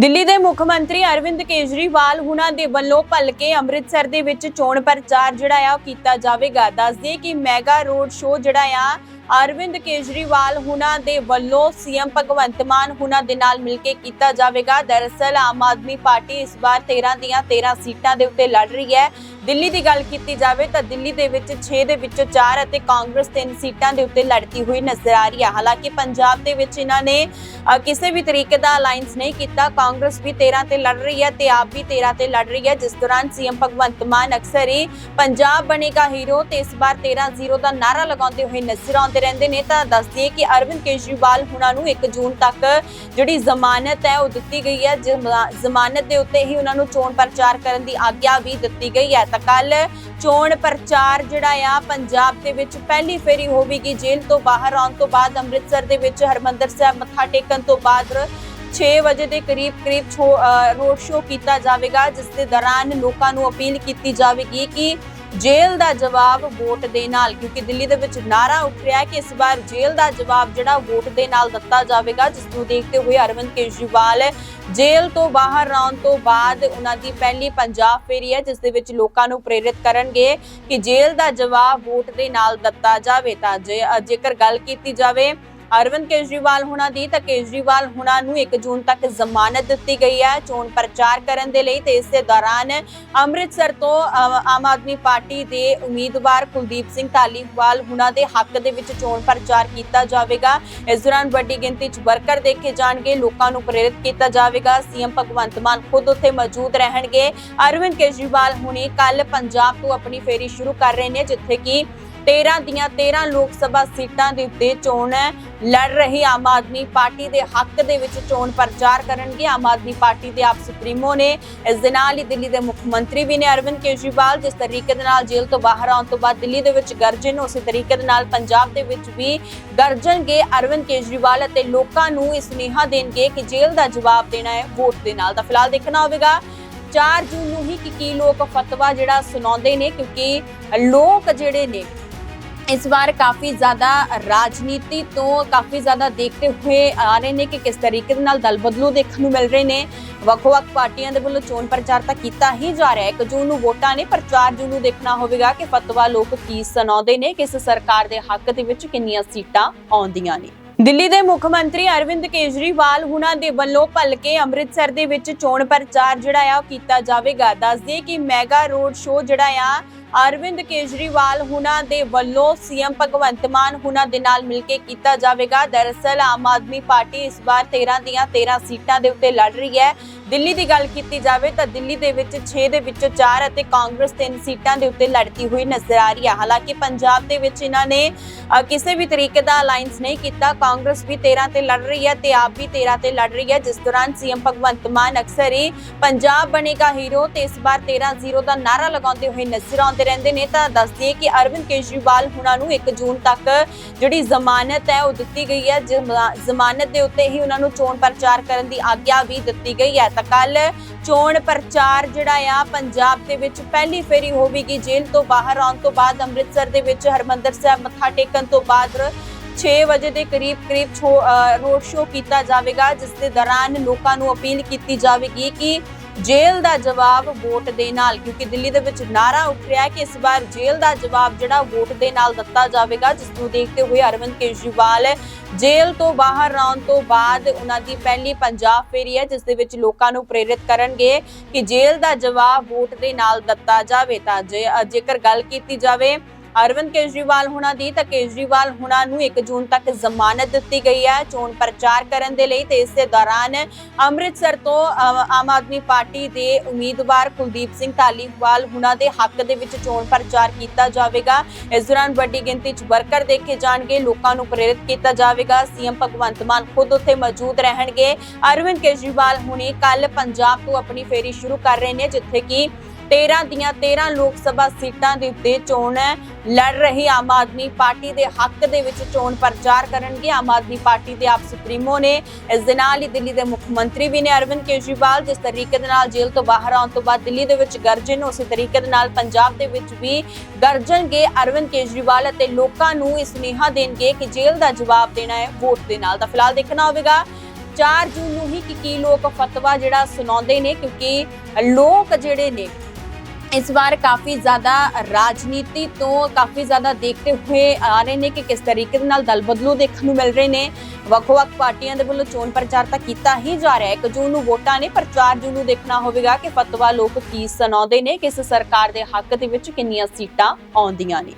ਦਿੱਲੀ ਦੇ ਮੁੱਖ ਮੰਤਰੀ ਅਰਵਿੰਦ ਕੇਜਰੀਵਾਲ ਹੁਣਾਂ ਦੇ ਵੱਲੋਂ ਭਲਕੇ ਅੰਮ੍ਰਿਤਸਰ ਦੇ ਵਿੱਚ ਚੋਣ ਪ੍ਰਚਾਰ ਜਿਹੜਾ ਆ ਉਹ ਕੀਤਾ ਜਾਵੇਗਾ। ਦੱਸਦੇ ਕਿ ਮੈਗਾ ਰੋਡ ਸ਼ੋਅ ਜਿਹੜਾ ਆ, ਅਰਵਿੰਦ ਕੇਜਰੀਵਾਲ ਹੁਣਾਂ ਦੇ ਵੱਲੋਂ ਸੀਐਮ ਭਗਵੰਤ ਮਾਨ ਹੁਣਾਂ ਦੇ ਨਾਲ ਮਿਲ ਕੇ ਕੀਤਾ ਜਾਵੇਗਾ। ਦਰਅਸਲ ਆਮ ਆਦਮੀ ਪਾਰਟੀ ਇਸ ਵਾਰ 13 ਦੀਆਂ 13 ਸੀਟਾਂ ਦੇ ਉੱਤੇ ਲੜ ਰਹੀ ਹੈ। ਦਿੱਲੀ ਦੀ ਗੱਲ ਕੀਤੀ ਜਾਵੇ ਤਾਂ ਦਿੱਲੀ ਦੇ ਵਿੱਚ 6 ਦੇ ਵਿੱਚੋਂ 4 ਅਤੇ ਕਾਂਗਰਸ 3 ਸੀਟਾਂ ਦੇ ਉੱਤੇ ਲੜਦੀ ਹੋਈ ਨਜ਼ਰ ਆ ਰਹੀ ਹੈ ਹਾਲਾਂਕਿ ਪੰਜਾਬ ਦੇ ਵਿੱਚ ਇਹਨਾਂ ਨੇ ਕਿਸੇ ਵੀ ਤਰੀਕੇ ਦਾ ਅਲਾਈਅੰਸ ਨਹੀਂ ਕੀਤਾ। ਕਾਂਗਰਸ ਵੀ 13 ਤੇ ਲੜ ਰਹੀ ਹੈ ਤੇ ਆਪ ਵੀ 13 ਤੇ ਲੜ ਰਹੀ ਹੈ ਜਿਸ ਦੌਰਾਨ ਸੀਐਮ ਭਗਵੰਤ ਮਾਨ ਅਕਸਰ ਹੀ ਪੰਜਾਬ ਬਣੇਗਾ ਹੀਰੋ ਤੇ ਇਸ ਵਾਰ 13-0 ਦਾ ਨਾਰਾ ਲਗਾਉਂਦੇ ਹੋਏ ਨਜ਼ਰ ਆਉਂਦੇ ਰਹਿੰਦੇ ਨੇ। ਤਾਂ ਦੱਸਦੀ ਦਈਏ ਕਿ ਅਰਵਿੰਦ ਕੇਜਰੀਵਾਲ ਹੁਣਾਂ ਨੂੰ 1 ਜੂਨ ਤੱਕ ਜਿਹੜੀ ਜ਼ਮਾਨਤ ਹੈ ਉਹ ਦਿੱਤੀ ਗਈ ਹੈ। ਜ਼ਮਾ- ਜ਼ਮਾਨਤ ਦੇ ਉੱਤੇ ਹੀ ਉਹਨਾਂ ਨੂੰ ਚੋਣ ਪ੍ਰਚਾਰ ਕਰਨ ਦੀ ਆਗਿਆ ਵੀ ਦਿੱਤੀ ਗਈ ਹੈ। ਤਾਂ ਕੱਲ ਚੋਣ ਪ੍ਰਚਾਰ ਜਿਹੜਾ ਆ, ਪੰਜਾਬ ਦੇ ਵਿੱਚ ਪਹਿਲੀ ਫੇਰੀ ਹੋਵੇਗੀ ਜੇਲ੍ਹ ਤੋਂ ਬਾਹਰ। ਆਉਣ ਤੋਂ ਬਾਅਦ ਅੰਮ੍ਰਿਤਸਰ ਦੇ ਵਿੱਚ ਹਰਮੰਦਰ ਸਾਹਿਬ ਮੱਥਾ ਟੇਕਣ ਤੋਂ ਬਾਅਦ 6 ਵਜੇ ਦੇ ਕਰੀਬ ਕਰੀਬ ਰੋਡ ਸ਼ੋਅ ਕੀਤਾ ਜਾਵੇਗਾ, ਜਿਸ ਦੇ ਦੌਰਾਨ ਲੋਕਾਂ ਨੂੰ ਅਪੀਲ ਕੀਤੀ ਜਾਵੇਗੀ ਕਿ ਜੇਲ੍ਹ ਦਾ ਜਵਾਬ ਵੋਟ ਦੇ ਨਾਲ, ਕਿਉਂਕਿ ਦਿੱਲੀ ਦੇ ਵਿੱਚ ਨਾਰਾ ਉੱਠ ਰਿਹਾ ਹੈ ਕਿ ਇਸ ਵਾਰ ਜੇਲ੍ਹ ਦਾ ਜਵਾਬ ਜਿਹੜਾ ਵੋਟ ਦੇ ਨਾਲ ਦਿੱਤਾ ਜਾਵੇਗਾ, ਜਿਸ ਨੂੰ ਦੇਖਦੇ ਹੋਏ ਅਰਵਿੰਦ ਕੇਜਰੀਵਾਲ ਜੇਲ੍ਹ ਤੋਂ ਬਾਹਰ ਆਉਣ ਤੋਂ ਬਾਅਦ ਉਹਨਾਂ ਦੀ ਪਹਿਲੀ ਪੰਜਾਬ ਫੇਰੀ ਹੈ, ਜਿਸ ਦੇ ਵਿੱਚ ਲੋਕਾਂ ਨੂੰ ਪ੍ਰੇਰਿਤ ਕਰਨਗੇ ਕਿ ਜੇਲ੍ਹ ਦਾ ਜਵਾਬ ਵੋਟ ਦੇ ਨਾਲ ਦਿੱਤਾ ਜਾਵੇ। ਤਾਂ ਜੇਕਰ ਗੱਲ ਕੀਤੀ ਜਾਵੇ ਅਰਵਿੰਦ ਕੇਜਰੀਵਾਲ ਹੁਣਾਂ ਦੀ, ਤਾਂ ਕੇਜਰੀਵਾਲ ਹੁਣਾਂ ਨੂੰ 1 ਜੂਨ ਤੱਕ ਜ਼ਮਾਨਤ ਦਿੱਤੀ ਗਈ ਹੈ ਚੋਣ ਪ੍ਰਚਾਰ ਕਰਨ ਦੇ ਲਈ ਤੇ ਇਸ ਦੇ ਦੌਰਾਨ ਅੰਮ੍ਰਿਤਸਰ ਤੋਂ ਆਮ ਆਦਮੀ ਪਾਰਟੀ ਦੇ ਉਮੀਦਵਾਰ ਕੁਲਦੀਪ ਸਿੰਘ ਧਾਲੀਵਾਲ ਹੁਣਾਂ ਦੇ ਹੱਕ ਦੇ ਵਿੱਚ ਚੋਣ ਪ੍ਰਚਾਰ ਕੀਤਾ ਜਾਵੇਗਾ। ਇਸ ਦੌਰਾਨ ਵੱਡੀ ਗਿਣਤੀ 'ਚ ਵਰਕਰ ਦੇਖੇ ਜਾਣਗੇ, ਲੋਕਾਂ ਨੂੰ ਪ੍ਰੇਰਿਤ ਕੀਤਾ ਜਾਵੇਗਾ। ਸੀਐਮ ਭਗਵੰਤ ਮਾਨ ਖੁਦ ਉੱਥੇ ਮੌਜੂਦ ਰਹਿਣਗੇ। ਅਰਵਿੰਦ ਕੇਜਰੀਵਾਲ ਹੁਣੇ ਕੱਲ ਪੰਜਾਬ ਤੋਂ ਆਪਣੀ ਫੇਰੀ ਸ਼ੁਰੂ ਕਰ ਰਹੇ ਨੇ, ਜਿੱਥੇ ਕਿ 13 ਦੀਆਂ 13 ਲੋਕ ਸਭਾ ਸੀਟਾਂ ਦੇ ਉੱਤੇ ਚੋਣ ਲੜ ਰਹੀ ਆਮ ਆਦਮੀ ਪਾਰਟੀ ਦੇ ਹੱਕ ਦੇ ਵਿੱਚ ਚੋਣ ਪ੍ਰਚਾਰ ਕਰਨਗੇ। ਆਮ ਆਦਮੀ ਪਾਰਟੀ ਦੇ ਆਪ ਸੁਪਰੀਮੋ ਨੇ। ਇਸ ਦੇ ਨਾਲ ਹੀ ਦਿੱਲੀ ਦੇ ਮੁੱਖ ਮੰਤਰੀ ਵੀ ਨੇ ਅਰਵਿੰਦ ਕੇਜਰੀਵਾਲ, ਜਿਸ ਤਰੀਕੇ ਦੇ ਨਾਲ ਜੇਲ੍ਹ ਤੋਂ ਬਾਹਰ ਆਉਣ ਤੋਂ ਬਾਅਦ ਦਿੱਲੀ ਦੇ ਵਿੱਚ ਗਰਜਨ, ਉਸੇ ਤਰੀਕੇ ਦੇ ਨਾਲ ਪੰਜਾਬ ਦੇ ਵਿੱਚ ਵੀ ਗਰਜਣਗੇ ਅਰਵਿੰਦ ਕੇਜਰੀਵਾਲ ਅਤੇ ਲੋਕਾਂ ਨੂੰ ਇਸ ਸੁਨੇਹਾ ਦੇਣਗੇ ਕਿ ਜੇਲ੍ਹ ਦਾ ਜਵਾਬ ਦੇਣਾ ਹੈ ਵੋਟ ਦੇ ਨਾਲ। ਤਾਂ ਫਿਲਹਾਲ ਦੇਖਣਾ ਹੋਵੇਗਾ 4 ਜੂਨ ਨੂੰ ਹੀ ਕਿ ਕੀ ਲੋਕ ਫਤਵਾ ਜਿਹੜਾ ਸੁਣਾਉਂਦੇ ਨੇ, ਕਿਉਂਕਿ ਲੋਕ ਜਿਹੜੇ ਨੇ ਇਸ ਵਾਰ ਕਾਫੀ ਜ਼ਿਆਦਾ ਰਾਜਨੀਤੀ ਤੋਂ ਕਾਫੀ ਜ਼ਿਆਦਾ ਦੇਖਦੇ ਹੋਏ ਆ ਰਹੇ ਨੇ ਕਿ ਕਿਸ ਤਰੀਕੇ ਦੇ ਨਾਲ ਦਲ ਦੇਖਣ ਨੂੰ ਮਿਲ ਰਹੇ ਨੇ। ਵੱਖ-ਵੱਖ ਪਾਰਟੀਆਂ ਦੇ ਵੱਲੋਂ ਚੋਣ ਪ੍ਰਚਾਰ ਤਾਂ ਕੀਤਾ ਹੀ ਜਾ ਰਿਹਾ ਹੈ। 1 ਜੂਨ ਨੂੰ ਵੋਟਾਂ ਨੇ, ਪਰ 4 ਜੂਨ ਨੂੰ ਦੇਖਣਾ ਹੋਵੇਗਾ ਕਿ ਫਤਵਾ ਲੋਕ ਕੀ ਸੁਣਾਉਂਦੇ ਨੇ, ਕਿਸ ਸਰਕਾਰ ਦੇ ਹੱਕ ਦੇ ਵਿੱਚ ਕਿੰਨੀਆਂ ਸੀਟਾਂ ਆਉਂਦੀਆਂ ਨੇ। ਦਿੱਲੀ ਦੇ ਮੁੱਖ ਮੰਤਰੀ ਅਰਵਿੰਦ ਕੇਜਰੀਵਾਲ ਹੁਣਾਂ ਦੇ ਵੱਲੋਂ ਭਲਕੇ ਅੰਮ੍ਰਿਤਸਰ ਦੇ ਵਿੱਚ ਚੋਣ ਪ੍ਰਚਾਰ ਜਿਹੜਾ ਆ ਉਹ ਕੀਤਾ ਜਾਵੇਗਾ। ਦੱਸਦੇ ਕਿ ਮੈਗਾ ਰੋਡ ਸ਼ੋਅ ਜਿਹੜਾ ਆ ਅਰਵਿੰਦ ਕੇਜਰੀਵਾਲ ਹੁਣਾਂ ਦੇ ਵੱਲੋਂ ਸੀਐਮ ਭਗਵੰਤ ਮਾਨ ਹੁਣਾਂ ਦੇ ਨਾਲ ਮਿਲ ਕੇ ਕੀਤਾ ਜਾਵੇਗਾ। ਦਰਅਸਲ ਆਮ ਆਦਮੀ ਪਾਰਟੀ ਇਸ ਵਾਰ 13 ਦੀਆਂ 13 ਸੀਟਾਂ ਦੇ ਉੱਤੇ ਲੜ ਰਹੀ ਹੈ। ਦਿੱਲੀ ਦੀ ਗੱਲ ਕੀਤੀ ਜਾਵੇ ਤਾਂ ਦਿੱਲੀ ਦੇ ਵਿੱਚ 6 ਦੇ ਵਿੱਚੋਂ 4 ਅਤੇ ਕਾਂਗਰਸ 3 ਸੀਟਾਂ ਦੇ ਉੱਤੇ ਲੜਦੀ ਹੋਈ ਨਜ਼ਰ ਆ ਰਹੀ ਹੈ। ਹਾਲਾਂਕਿ ਪੰਜਾਬ ਦੇ ਵਿੱਚ ਇਹਨਾਂ ਨੇ ਕਿਸੇ ਵੀ ਤਰੀਕੇ ਦਾ ਅਲਾਈਅੰਸ ਨਹੀਂ ਕੀਤਾ। ਕਾਂਗਰਸ ਵੀ 13 ਤੇ ਲੜ ਰਹੀ ਹੈ ਤੇ ਆਪ ਵੀ 13 ਤੇ ਲੜ ਰਹੀ ਹੈ, ਜਿਸ ਦੌਰਾਨ ਸੀਐਮ ਭਗਵੰਤ ਮਾਨ ਅਕਸਰ ਹੀ ਪੰਜਾਬ ਬਣੇਗਾ ਹੀਰੋ ਤੇ ਇਸ ਵਾਰ 13-0 ਦਾ ਨਾਰਾ ਲਗਾਉਂਦੇ ਹੋਏ ਨਜ਼ਰ ਆਉਂਦੇ ਰਹਿੰਦੇ ਨੇ ਤਾਂ ਦੱਸ ਦਈਏ ਕਿ ਅਰਵਿੰਦ ਕੇਜਰੀਵਾਲ ਹੁਣਾਂ ਨੂੰ 1 ਜੂਨ ਤੱਕ ਜਿਹੜੀ ਜ਼ਮਾਨਤ ਹੈ ਉਹ ਦਿੱਤੀ ਗਈ ਹੈ। ਜ਼ਮਾਨਤ ਦੇ ਉੱਤੇ ਹੀ ਉਹਨਾਂ ਨੂੰ ਚੋਣ ਪ੍ਰਚਾਰ ਕਰਨ ਦੀ ਆਗਿਆ ਵੀ ਦਿੱਤੀ ਗਈ ਹੈ। ਤਾਂ ਕੱਲ ਚੋਣ ਪ੍ਰਚਾਰ ਜਿਹੜਾ ਆ, ਪੰਜਾਬ ਦੇ ਵਿੱਚ ਪਹਿਲੀ ਫੇਰੀ ਹੋਵੇਗੀ ਜੇਲ੍ਹ ਤੋਂ ਬਾਹਰ। ਆਉਣ ਤੋਂ ਬਾਅਦ ਅੰਮ੍ਰਿਤਸਰ ਦੇ ਵਿੱਚ ਹਰਮੰਦਰ ਸਾਹਿਬ ਮੱਥਾ ਟੇਕਣ ਤੋਂ ਬਾਅਦ 6 ਵਜੇ ਦੇ ਕਰੀਬ ਕਰੀਬ ਰੋਡ ਸ਼ੋਅ ਕੀਤਾ ਜਾਵੇਗਾ, ਜਿਸ ਦੇ ਦੌਰਾਨ ਲੋਕਾਂ ਨੂੰ ਅਪੀਲ ਕੀਤੀ ਜਾਵੇਗੀ ਕਿ ਜੇਲ੍ਹ ਦਾ ਜਵਾਬ ਵੋਟ ਦੇ ਨਾਲ, ਕਿਉਂਕਿ ਦਿੱਲੀ ਦੇ ਵਿੱਚ ਨਾਰਾ ਉੱਠ ਰਿਹਾ ਹੈ ਕਿ ਇਸ ਵਾਰ ਜੇਲ੍ਹ ਦਾ ਜਵਾਬ ਜਿਹੜਾ ਵੋਟ ਦੇ ਨਾਲ ਦਿੱਤਾ ਜਾਵੇਗਾ, ਜਿਸ ਨੂੰ ਦੇਖਦੇ ਹੋਏ ਅਰਵਿੰਦ ਕੇਜਰੀਵਾਲ ਜੇਲ੍ਹ ਤੋਂ ਬਾਹਰ ਆਉਣ ਤੋਂ ਬਾਅਦ ਉਹਨਾਂ ਦੀ ਪਹਿਲੀ ਪੰਜਾਬ ਫੇਰੀ ਹੈ, ਜਿਸ ਦੇ ਵਿੱਚ ਲੋਕਾਂ ਨੂੰ ਪ੍ਰੇਰਿਤ ਕਰਨਗੇ ਕਿ ਜੇਲ੍ਹ ਦਾ ਜਵਾਬ ਵੋਟ ਦੇ ਨਾਲ ਦਿੱਤਾ ਜਾਵੇ। ਤਾਂ ਜੇ ਜੇਕਰ ਗੱਲ ਕੀਤੀ ਜਾਵੇ ਅਰਵਿੰਦ ਕੇਜਰੀਵਾਲ ਹੁਣਾਂ ਦੀ, ਤਾਂ ਕੇਜਰੀਵਾਲ ਹੁਣਾਂ ਨੂੰ 1 ਜੂਨ ਤੱਕ ਜ਼ਮਾਨਤ ਦਿੱਤੀ ਗਈ ਹੈ ਚੋਣ ਪ੍ਰਚਾਰ ਕਰਨ ਦੇ ਲਈ ਤੇ ਇਸ ਦੇ ਦੌਰਾਨ ਅੰਮ੍ਰਿਤਸਰ ਤੋਂ ਆਮ ਆਦਮੀ ਪਾਰਟੀ ਦੇ ਉਮੀਦਵਾਰ ਕੁਲਦੀਪ ਸਿੰਘ ਧਾਲੀਵਾਲ ਹੁਣਾਂ ਦੇ ਹੱਕ ਦੇ ਵਿੱਚ ਚੋਣ ਪ੍ਰਚਾਰ ਕੀਤਾ ਜਾਵੇਗਾ। ਇਸ ਦੌਰਾਨ ਵੱਡੀ ਗਿਣਤੀ 'ਚ ਵਰਕਰ ਦੇਖੇ ਜਾਣਗੇ, ਲੋਕਾਂ ਨੂੰ ਪ੍ਰੇਰਿਤ ਕੀਤਾ ਜਾਵੇਗਾ। ਸੀਐਮ ਭਗਵੰਤ ਮਾਨ ਖੁਦ ਉੱਥੇ ਮੌਜੂਦ ਰਹਿਣਗੇ। ਅਰਵਿੰਦ ਕੇਜਰੀਵਾਲ ਹੁਣੇ ਕੱਲ ਪੰਜਾਬ ਤੋਂ ਆਪਣੀ ਫੇਰੀ ਸ਼ੁਰੂ ਕਰ ਰਹੇ ਨੇ, ਜਿੱਥੇ ਕਿ 13 ਦੀਆਂ 13 ਲੋਕ ਸਭਾ ਸੀਟਾਂ ਦੇ ਉੱਤੇ ਚੋਣ ਲੜ ਰਹੀ ਆਮ ਆਦਮੀ ਪਾਰਟੀ ਦੇ ਹੱਕ ਦੇ ਵਿੱਚ ਚੋਣ ਪ੍ਰਚਾਰ ਕਰਨਗੇ। ਆਮ ਆਦਮੀ ਪਾਰਟੀ ਦੇ ਆਪ ਸੁਪਰੀਮੋ ਨੇ ਇਸ ਦੇ ਨਾਲ ਹੀ ਦਿੱਲੀ ਦੇ ਮੁੱਖ ਮੰਤਰੀ ਵੀ ਨੇ ਅਰਵਿੰਦ ਕੇਜਰੀਵਾਲ, ਜਿਸ ਤਰੀਕੇ ਦੇ ਨਾਲ ਜੇਲ੍ਹ ਤੋਂ ਬਾਹਰ ਆਉਣ ਤੋਂ ਬਾਅਦ ਦਿੱਲੀ ਦੇ ਵਿੱਚ ਗਰਜਨ ਉਸੇ ਤਰੀਕੇ ਦੇ ਨਾਲ ਪੰਜਾਬ ਦੇ ਵਿੱਚ ਵੀ ਗਰਜਣਗੇ ਅਰਵਿੰਦ ਕੇਜਰੀਵਾਲ ਅਤੇ ਲੋਕਾਂ ਨੂੰ ਇਸ ਸੁਨੇਹਾ ਦੇਣਗੇ ਕਿ ਜੇਲ੍ਹ ਦਾ ਜਵਾਬ ਦੇਣਾ ਹੈ ਵੋਟ ਦੇ ਨਾਲ। ਤਾਂ ਫਿਲਹਾਲ ਦੇਖਣਾ ਹੋਵੇਗਾ 4 ਜੂਨ ਨੂੰ ਹੀ ਕਿ ਕੀ ਲੋਕ ਫਤਵਾ ਜਿਹੜਾ ਸੁਣਾਉਂਦੇ ਨੇ, ਕਿਉਂਕਿ ਲੋਕ ਜਿਹੜੇ ਨੇ ਇਸ ਵਾਰ ਕਾਫੀ ਜ਼ਿਆਦਾ ਰਾਜਨੀਤੀ ਤੋਂ ਕਾਫੀ ਜ਼ਿਆਦਾ ਦੇਖਦੇ ਹੋਏ ਆ ਰਹੇ ਨੇ ਕਿ ਕਿਸ ਤਰੀਕੇ ਦੇ ਨਾਲ ਦਲ ਬਦਲੂ ਦੇਖਣ ਨੂੰ ਮਿਲ ਰਹੇ ਨੇ। ਵੱਖ-ਵੱਖ ਪਾਰਟੀਆਂ ਦੇ ਵੱਲੋਂ ਚੋਣ ਪ੍ਰਚਾਰ ਤਾਂ ਕੀਤਾ ਹੀ ਜਾ ਰਿਹਾ ਹੈ। 1 ਜੂਨ ਨੂੰ ਵੋਟਾਂ ਨੇ, ਪਰ 4 ਜੂਨ ਨੂੰ ਦੇਖਣਾ ਹੋਵੇਗਾ ਕਿ ਫਤਵਾ ਲੋਕ ਕੀ ਸੁਣਾਉਂਦੇ ਨੇ, ਕਿਸ ਸਰਕਾਰ ਦੇ ਹੱਕ ਦੇ ਵਿੱਚ ਕਿੰਨੀਆਂ ਸੀਟਾਂ ਆਉਂਦੀਆਂ ਨੇ।